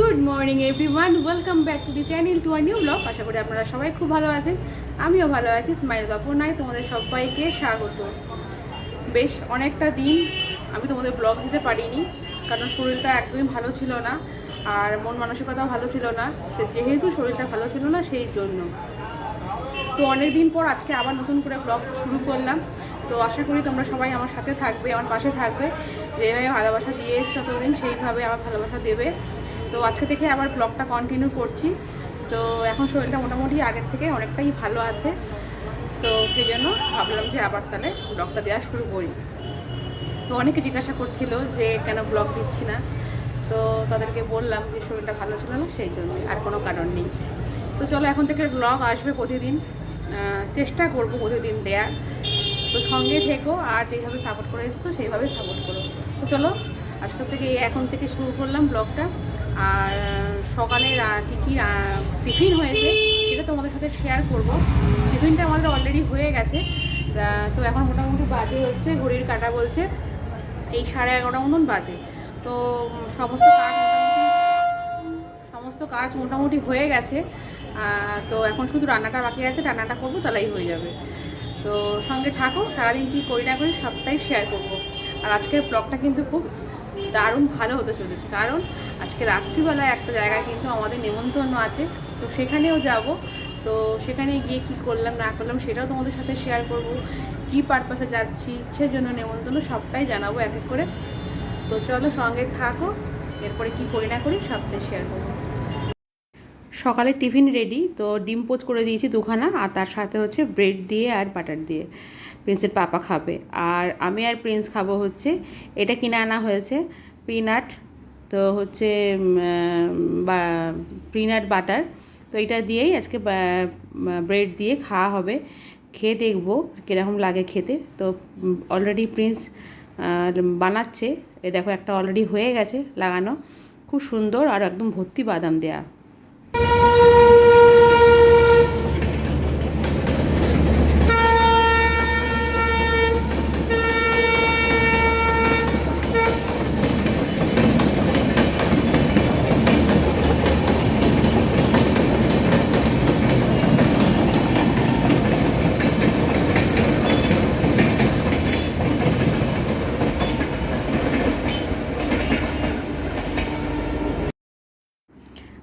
Good morning everyone, welcome back to the channel, to I new blog. আশা করি আপনারা সবাই খুব ভালো আছেন, আমিও ভালো আছি, স্মাইল নাই তোমাদের সবাইকে স্বাগত। বেশ অনেকটা দিন আমি তোমাদের ব্লগ দিতে পারিনি, কারণ শরীরটা একদমই ভালো ছিল না, আর মন মানসিকতাও ভালো ছিল না, সে যেহেতু শরীরটা ভালো ছিল না, সেই জন্য। তো অনেক দিন পর আজকে আবার নতুন করে ব্লগ শুরু করলাম, তো আশা করি তোমরা সবাই আমার সাথে থাকবে, আমার পাশে থাকবে, যেভাবে ভালোবাসা দিয়ে এসছো ততদিন সেইভাবে আমার ভালোবাসা দেবে। তো আজকে থেকে আবার ব্লগটা কন্টিনিউ করছি। তো এখন শরীরটা মোটামুটি আগের থেকে অনেকটাই ভালো আছে। তো সেই জন্য ভাবলাম যে আবার তাহলে ব্লগটা দেওয়া শুরু করি। তো অনেকে জিজ্ঞাসা করছিল যে কেন ব্লগ দিচ্ছি না? তো তাদেরকে বললাম যে শরীরটা ভালো ছিল না, সেই জন্য আর কোনো কারণ নেই। তো চলো এখন থেকে ব্লগ আসবে প্রতিদিন। চেষ্টা করব প্রতিদিন দেয়ার। তো সঙ্গে থেকো আর যেভাবে সাপোর্ট করে এসছো সেইভাবে সাপোর্ট করো। তো চলো আজকের থেকে এখন থেকে শুরু করলাম ব্লগটা। আর সকালে কী কী টিফিন হয়েছে সেটা তোমাদের সাথে শেয়ার করব। টিফিনটা আমাদের অলরেডি হয়ে গেছে। তো এখন মোটামুটি বাজে হচ্ছে, ঘড়ির কাটা বলছে। এই সাড়ে এগারোটা মতন বাজে। তো, সমস্ত কাজ সমস্ত কাজ মোটামুটি হয়ে গেছে। তো এখন শুধু রান্নাটা বাকি আছে, রান্নাটা করব, তাহলেই হয়ে যাবে। তো সঙ্গে থাকো, সারাদিন কী করি না করি সবটাই শেয়ার করব। আর আজকের ব্লগটা কিন্তু খুব দারুণ ভালো হতে চলেছে। কারণ আজকে রাত্রিবেলায় একটা জায়গায় কিন্তু আমাদের নেমন্তন্ন আছে। তো সেখানেও যাব। তো সেখানে গিয়ে কি করলাম, না করলাম সেটাও তোমাদের সাথে শেয়ার করব। কি পারপাসে যাচ্ছি, সেজন্য নেমন্তন্ন সবটাই জানাব এক এক করে। তো চলো সঙ্গে থাকো। এরপরে কি করি না করি সবটাই শেয়ার করব। সকালে টিফিন রেডি তো ডিম পোচ করে দিয়েছি দুখানা, আর তার সাথে হচ্ছে ব্রেড দিয়ে আর বাটার দিয়ে। প্রিন্সের পাপা খাবে। আর আমি আর প্রিন্স খাব হচ্ছে, এটা কিনে আনা হয়েছে পিনাট তো হচ্ছে বা পিনাট বাটার তো এটা দিয়েই আজকে ব্রেড দিয়ে খাওয়া হবে। খেয়ে দেখব কীরকম লাগে খেতে। তো অলরেডি প্রিন্স বানাচ্ছে। এ দেখো একটা অলরেডি হয়ে গেছে লাগানো। খুব সুন্দর আর একদম ভর্তি বাদাম দেয়া।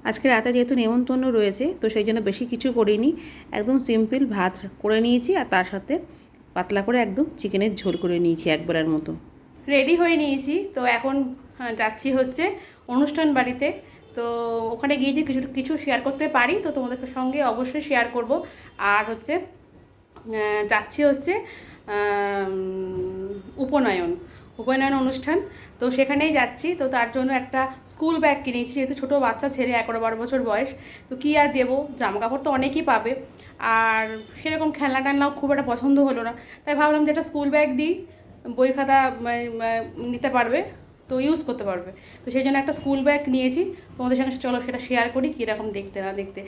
আজকে রাতে যেহেতু নেমন্তন্ন রয়েছে তো সেই জন্য বেশি কিছু করিনি। একদম সিম্পল ভাত করে নিয়েছি আর তার সাথে পাতলা করে একদম চিকেনের ঝোল করে নিয়েছি একবারের মতো। রেডি হয়ে নিয়েছি। তো এখন হ্যাঁ, যাচ্ছি হচ্ছে অনুষ্ঠান বাড়িতে। তো ওখানে গিয়ে যে কিছু কিছু শেয়ার করতে পারি তো তোমাদের সঙ্গে অবশ্যই শেয়ার করব। আর হচ্ছে যাচ্ছি হচ্ছে উপনয়ন। উপনয়ন অনুষ্ঠান। তো সেখানেই যাচ্ছি। তো তার জন্য একটা স্কুল ব্যাগ কিনেছি, যেহেতু ছোটো বাচ্চা ছেলে, এগারো বারো বছর বয়স। তো কী আর দেবো? জামা কাপড় তো অনেকই পাবে। আর সেরকম খেলনা টেলনাও খুব একটা পছন্দ হলো না। তাই ভাবলাম যে একটা স্কুল ব্যাগ দিই, বই খাতা নিতে পারবে, তো ইউজ করতে পারবে। তো সেই জন্য একটা স্কুল ব্যাগ নিয়েছি। তোমাদের সঙ্গে চলো সেটা শেয়ার করি কীরকম দেখতে না দেখতে।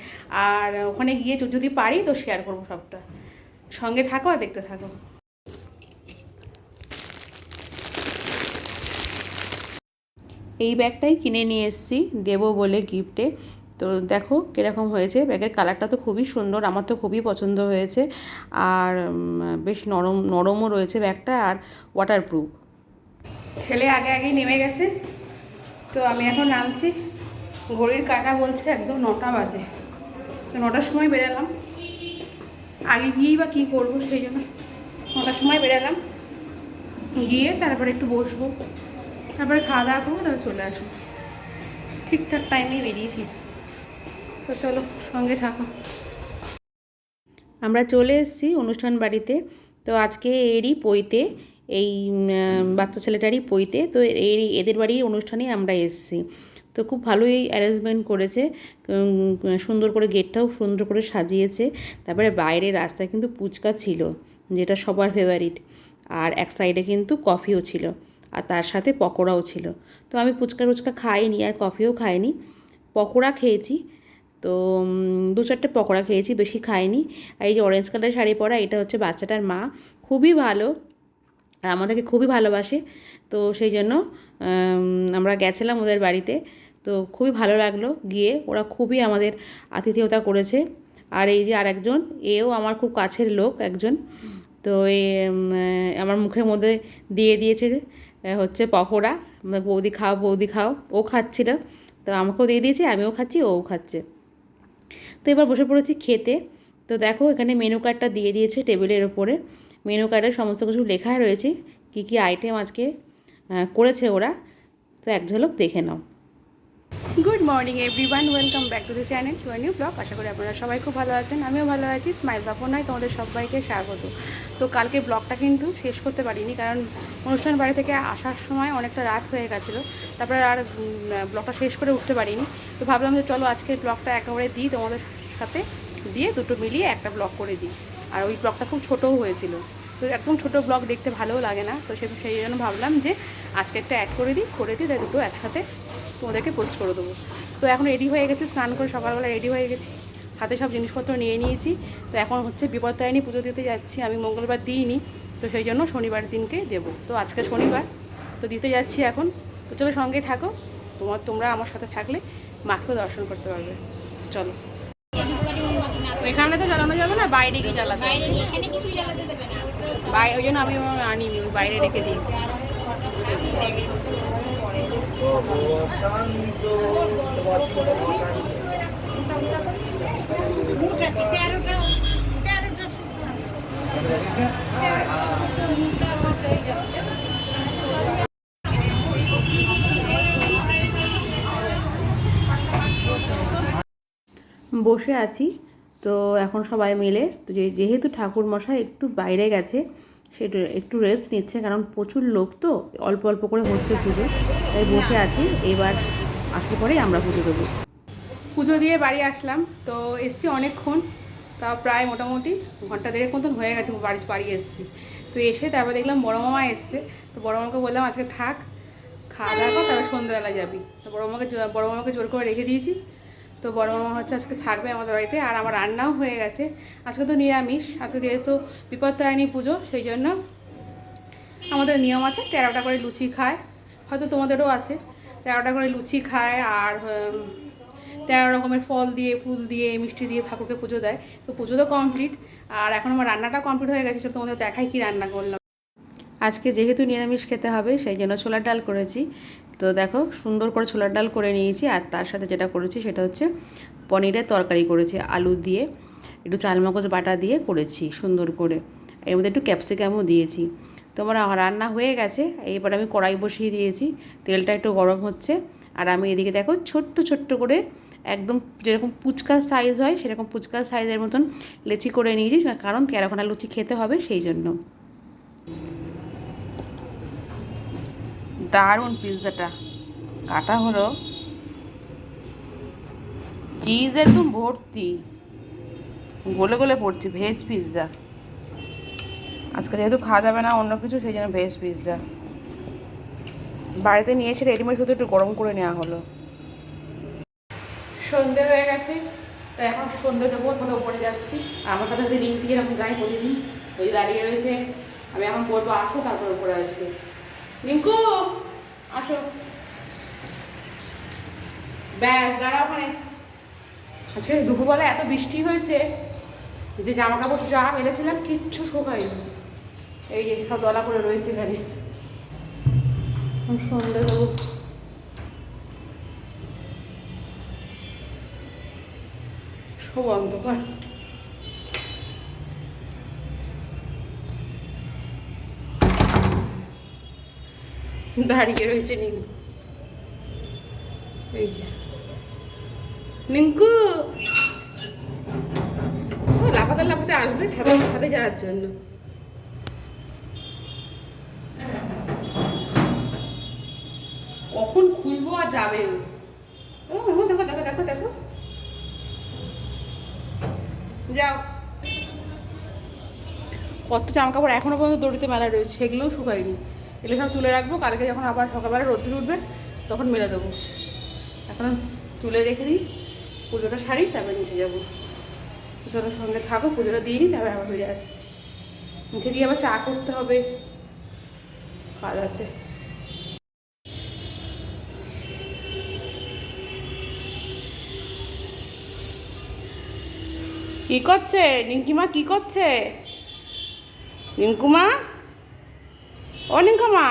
আর ওখানে গিয়ে যদি পারি তো শেয়ার করব সবটা। সঙ্গে থাকো আর দেখতে থাকো। এই ব্যাগটাই কিনে নিয়ে এসেছি, দেবো বলে গিফটে তো দেখো কীরকম হয়েছে, ব্যাগের কালারটা তো খুবই সুন্দর, আমার তো খুবই পছন্দ হয়েছে। আর বেশ নরম, নরমও রয়েছে ব্যাগটা আর ওয়াটারপ্রুফ ছেলে আগে আগেই নেমে গেছে, তো আমি এখন নামছি। ঘড়ির কাটা বলছে একদম নটা বাজে। তো নটার সময় বেরালাম। আগে গিয়েই বা কী করব সেই জন্য। নটার সময় বেরালাম। গিয়ে তারপরে একটু বসবো। তারপরে খাওয়া দাওয়া করব, তারপরে চলে আসব। ঠিকঠাক টাইমেই বেরিয়েছি। তো চলো, সঙ্গে থাকো। আমরা চলে এসেছি অনুষ্ঠান বাড়িতে। তো আজকে এরই পইতে, এই বাচ্চা ছেলেটারই পইতে। তো এরই, এদের বাড়ির অনুষ্ঠানে আমরা এসেছি। তো খুব ভালোই অ্যারেঞ্জমেন্ট করেছে। সুন্দর করে গেটটাও সুন্দর করে সাজিয়েছে। তারপরে বাইরে রাস্তায় কিন্তু পুচকা ছিল, যেটা সবার ফেভারিট আর এক সাইডে কিন্তু কফিও ছিল। আর তার সাথে পকোড়াও ছিল। তো আমি ফুচকা টুচকা খাইনি আর কফিও খাইনি। পকোড়া খেয়েছি। তো দু চারটে পকোড়া খেয়েছি, বেশি খাইনি। আর এই যে অরেঞ্জ কালারের শাড়ি পরা, এটা হচ্ছে বাচ্চাটার মা। খুবই ভালো। আর আমাদেরকে খুবই ভালোবাসে। তো সেই জন্য আমরা গেছিলাম ওদের বাড়িতে। তো খুবই ভালো লাগল গিয়ে। ওরা খুবই আমাদের আতিথেয়তা করেছে। আর এই যে আরেকজন, এও আমার খুব কাছের লোক একজন। তো এ আমার মুখের মধ্যে দিয়ে দিয়েছে হচ্ছে পকোড়া বৌদি খাও বৌদি খাও, ও খাচ্ছিল। তো আমাকেও দিয়ে দিয়েছে, আমিও খাচ্ছি ও খাচ্ছে। তো এবার বসে পড়েছি খেতে। তো দেখো এখানে মেনু কার্ডটা দিয়ে দিয়েছে টেবিলের ওপরে মেনু কার্ডে সমস্ত কিছু লেখা রয়েছে, কী কী আইটেম আজকে করেছে ওরা। তো এক ঝলক দেখে নাও। Good morning everyone welcome back to the channel to new blog আশা করি আপনারা সবাই খুব ভালো আছেন, আমিও ভালো আছি। স্মাইল বাপনায় তোমাদের সবাইকে স্বাগত। তো কালকে ব্লগটা কিন্তু শেষ করতে পারিনি, কারণ অনুষ্ঠান বাড়ি থেকে আসার সময় অনেকটা রাত হয়ে গেছিল। তারপরে আর ব্লগটা শেষ করে উঠতে পারিনি। তো ভাবলাম যে চলো আজকে ব্লগটা একেবারে দিই তোমাদের সাথে, দিয়ে দুটো মিলিয়ে একটা ব্লগ করে দিই। আর ওই ব্লগটা খুব ছোটও হয়েছিল। তো একদম ছোটো ব্লগ দেখতে ভালোও লাগে না। তো সে- সেই জন্য ভাবলাম যে আজকে একটা অ্যাড করে দিই করে দিই তাই দুটো একসাথে তোমাদেরকে পোস্ট করে দেবো। তো এখন রেডি হয়ে গেছে, স্নান করে সকালবেলা রেডি হয়ে গেছি। হাতে সব জিনিসপত্র নিয়ে নিয়েছি। তো এখন হচ্ছে বিপত্তায়নী পুজো দিতে যাচ্ছি। আমি মঙ্গলবার দিইনি, তো সেই জন্য শনিবার দিনকে দেবো। তো আজকে শনিবার, তো দিতে যাচ্ছি এখন। তো চলো সঙ্গে থাকো। তোমার, তোমরা আমার সাথে থাকলে মাকেও দর্শন করতে পারবে। চলো। এখানে তো জ্বালানো যাবে না, বাইরে গিয়ে জ্বালাতে ওই জন্য আমি আনিনি বাইরে রেখে দিয়েছি। বসে আছি। তো এখন সবাই মিলে তো যেহেতু ঠাকুর মশাই একটু বাইরে গেছে সেটা একটু রেস্ট নিচ্ছে, কারণ প্রচুর লোক তো, অল্প অল্প করে হচ্ছে পুজো। তাই বসে আছি, এবার আসলে পরেই আমরা পুজো দেবো। পুজো দিয়ে বাড়ি আসলাম, তো এসছি অনেকক্ষণ, তাও প্রায় মোটামুটি ঘণ্টা দেড়েক মতন হয়ে গেছে, বাড়ি বাড়ি এসছি। তো এসে তারপর দেখলাম বড় মামা এসছে, তো বড় মামাকে বললাম, আজকে থাক, খাওয়া দাওয়া কর, তারপর সন্ধ্যাবেলা যাবি। তো বড় মামাকে বড় মামাকে জোর করে রেখে দিয়েছি তো বড় মামা হচ্ছে আজকে থাকবে আমাদের বাড়িতে, আর আমার রান্নাও হয়ে গেছে। আজকে তো নিরামিষ, আজকে যেহেতু বিপত্তায়নী পুজো, সেই জন্য আমাদের নিয়ম আছে, তেরোটা করে লুচি খায়। হয়তো তোমাদেরও আছে, তেরোটা করে লুচি খায় আর তেরো রকমের ফল দিয়ে, ফুল দিয়ে, মিষ্টি দিয়ে ঠাকুরকে পুজো দেয়। তো পুজো তো কমপ্লিট আর এখন আমার রান্নাটা কমপ্লিট হয়ে গেছে, সেটা তোমাদের দেখাই কি রান্না করলাম। আজকে যেহেতু নিরামিষ খেতে হবে, সেই জন্য ছোলার ডাল করেছি। তো দেখো, সুন্দর করে ছোলার ডাল করে নিয়েছি আর তার সাথে যেটা করেছি সেটা হচ্ছে পনিরের তরকারি করেছি, আলু দিয়ে একটু চালমগজ বাটা দিয়ে করেছি সুন্দর করে। এর মধ্যে একটু ক্যাপসিকামও দিয়েছি। তো আমার রান্না হয়ে গেছে এবার আমি কড়াই বসিয়ে দিয়েছি, তেলটা একটু গরম হচ্ছে আর আমি এদিকে দেখো ছোট্ট ছোট্ট করে একদম যেরকম পুচকার সাইজ হয় সেরকম পুচকার সাইজের মতন লেচি করে নিয়েছি, কারণ তেরোখানা লুচি খেতে হবে সেই জন্য। দারুণ পিৎজাটা। কাটা হলো। চিজ একদম ভর্তি। গলে গলে পড়ছে ভেজ পিৎজা আজকে যেহেতু খাওয়া যাবে না, অন্য কিছু, সেই জন্য ভেজ পিৎজা বাড়িতে নিয়ে এসে রেডিমেড শুধু একটু গরম করে নেওয়া হলো। সন্ধে হয়ে গেছে, তো এখন একটু সন্ধে দেবো তোমাদের উপরে যাচ্ছি। আমার সাথে সাথে রিঙ্কি এরকম যাই প্রতিদিন। ওই দাঁড়িয়ে রয়েছে। আমি এখন বলব, আসো, তারপর উপরে আসবে। রিঙ্কু আসো। ব্যাস দাঁড়া ওখানে। আজকে দুপুরবেলা এত বৃষ্টি হয়েছে যে জামা কাপড় যা মেরেছিলাম কিচ্ছু শোকায়নি। এই যে সব দলা করে রয়েছে এখানে। এখন সন্ধে দেবো সব অন্ধকার। দাঁড়িয়ে রয়েছে নিঙ্কু এই যে। নিঙ্কু! ও লাফাতে লাফাতে আসবে ছাদে ছাদে যাওয়ার জন্য। কখন খুলবো আর যাবে ও? ও, দেখো দেখো দেখো দেখো যাও। কত জামা কাপড় এখনও পর্যন্ত দড়িতে মেলা রয়েছে সেগুলোও শুকায়নি। এগুলো সব তুলে রাখব, কালকে যখন আবার সকালবেলা রোদ্দুর উঠবে, তখন মেলে দেবো। এখন তুলে রেখে দিই, পুজোটা সারি, তারপরে নিচে যাব। পুজোটার সঙ্গে থাকো, পুজোটা দিয়ে নিই, তারপরে আবার ফিরে আসছি। নিচে গিয়ে আবার চা করতে হবে। কাজ আছে। কি করছে? রিঙ্কিমা কি করছে? রিঙ্কুমা? ও রিঙ্কুমা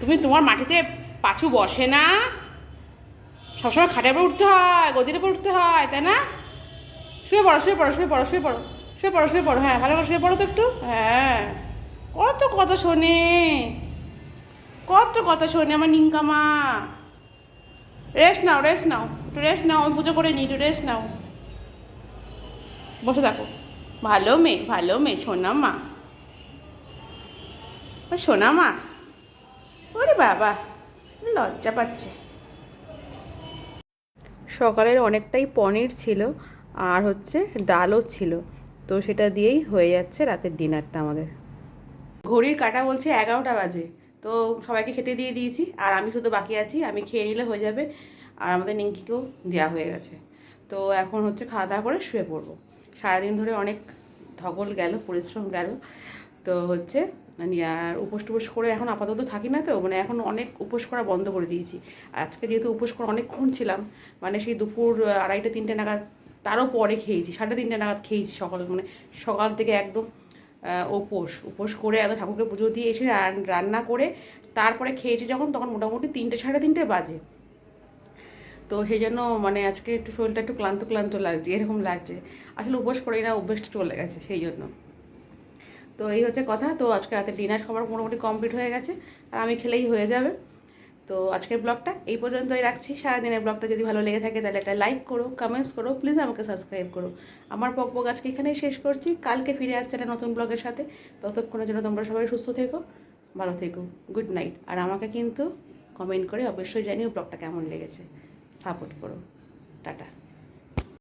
তুমি তোমার মাটিতে পাছু বসে না? সবসময় খাটের উপর উঠতে হয়, গদির উপর উঠতে হয়, তাই না? শুয়ে পড়ো শুয়ে পড়ো শুয়ে পড়ো শুয়ে পড়ো শুয়ে পড়ো শুয়ে পড়ো হ্যাঁ ভালো করে শুয়ে পড়ো তো একটু হ্যাঁ। কত কথা শোনে, কত কথা শোনে আমার নিঙ্কামা রেস্ট নাও রেস্ট নাও, একটু রেস্ট নাও আমি পুজো করে নিই, একটু রেস্ট নাও। বসে থাকো। ভালো মেয়ে ভালো মেয়ে সোনা মা ও সোনা মা। ওরে বাবা লজ্জা পাচ্ছে। সকালের অনেকটাই পনির ছিল আর হচ্ছে ডালও ছিল। তো সেটা দিয়েই হয়ে যাচ্ছে রাতের ডিনারটা আমাদের। ঘড়ির কাটা বলছে এগারোটা বাজে। তো সবাইকে খেতে দিয়ে দিয়েছি। আর আমি শুধু বাকি আছি আমি খেয়ে নিলে হয়ে যাবে। আর আমাদের নিঙ্কিকেও দেওয়া হয়ে গেছে। তো এখন হচ্ছে খাওয়া দাওয়া করে শুয়ে পড়ব। সারাদিন ধরে অনেক ধকল গেল পরিশ্রম গেল। তো হচ্ছে মানে আর উপোস টুপোস করে এখন আপাতত থাকি না তো মানে এখন অনেক উপোস করা বন্ধ করে দিয়েছি। আজকে যেহেতু উপোস করে অনেকক্ষণ ছিলাম মানে সেই দুপুর আড়াইটে, তিনটে নাগাদ তারও পরে খেয়েছি, সাড়ে তিনটে নাগাদ খেয়েছি সকাল মানে সকাল থেকে একদম উপোস উপোস করে একদম ঠাকুরকে পুজো দিয়ে এসে রান- রান্না করে তারপরে খেয়েছি যখন, তখন মোটামুটি তিনটে, সাড়ে তিনটে বাজে। তো সেই জন্য মানে আজকে একটু শরীরটা একটু ক্লান্ত ক্লান্ত লাগছে, এরকম লাগছে। আসলে উপোস করি না, অভ্যেসটা চলে গেছে, সেই জন্য। তো এই হচ্ছে কথা। তো আজকে রাতে ডিনার খাবার মোটামুটি কমপ্লিট হয়ে গেছে আর আমি খেলেই হয়ে যাবে। তো আজকের ব্লগটা এই পর্যন্তই রাখছি। সারাদিনের ব্লগটা যদি ভালো লেগে থাকে তাহলে একটা লাইক করো কমেন্টস করো প্লিজ আমাকে সাবস্ক্রাইব করো। আমার পক আজকে এখানেই শেষ করছি। কালকে ফিরে আসছে একটা নতুন ব্লগের সাথে। ততক্ষণের জন্য তোমরা সবাই সুস্থ থেকো, ভালো থেকো। গুড নাইট আর আমাকে কিন্তু কমেন্ট করে অবশ্যই জানিও ব্লগটা কেমন লেগেছে। সাপোর্ট করো। টাটা।